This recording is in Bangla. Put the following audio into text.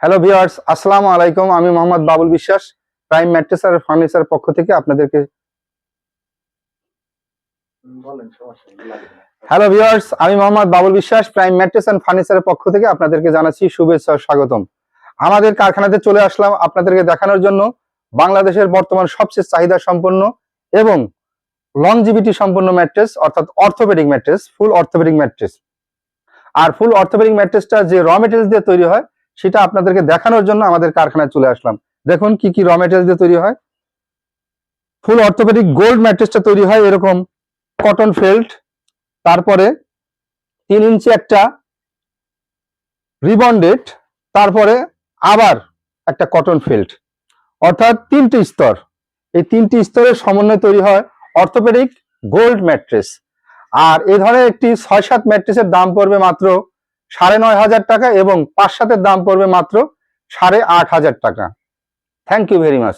হ্যালো ভিউয়ার্স আসসালামু আলাইকুম আমি মোহাম্মদ বাবুল বিশ্বাস প্রাইম ম্যাট্রেস আর ফার্নিচার পক্ষ থেকে আপনাদেরকে। হ্যালো ভিউয়ার্স আমি মোহাম্মদ বাবুল বিশ্বাস প্রাইম ম্যাট্রেস অ্যান্ড ফার্নিচারের পক্ষ থেকে আপনাদেরকে জানাচ্ছি শুভেচ্ছা স্বাগতম। আমাদের কারখানাতে চলে আসলাম আপনাদেরকে দেখানোর জন্য। বাংলাদেশের বর্তমান সবচেয়ে চাহিদা সম্পন্ন এবং লংজিভিটি সম্পন্ন ম্যাট্রেস অর্থাৎ orthopaedic mattress full orthopaedic mattress আর ফুল অর্থোপেডিক ম্যাট্রেসটা যে র মেটেরিয়ালস দিয়ে তৈরি হয় সেটা আপনাদেরকে দেখানোর জন্য আমাদের কারখানায় চলে আসলাম। দেখুন কি কি র মেটেরিয়ালস দিয়ে তৈরি হয়। ফুল অর্থোপেডিক গোল্ড ম্যাট্রেসটা তৈরি হয় এরকম কটন ফেল্ট তারপরে তিন ইঞ্চি একটা রিবন্ডেড তারপরে আবার একটা কটন ফিল্ড অর্থাৎ তিনটি স্তর। এই তিনটি স্তরের সমন্বয়ে তৈরি হয় অর্থোপেডিক গোল্ড ম্যাট্রেস আর এ ধরনের একটি ছয় সাত ম্যাট্রেসের দাম পড়বে মাত্র সাড়ে নয় হাজার টাকা এবং পাঁচ সাতের দাম পড়বে মাত্র সাড়ে আট হাজার টাকা। Thank you very much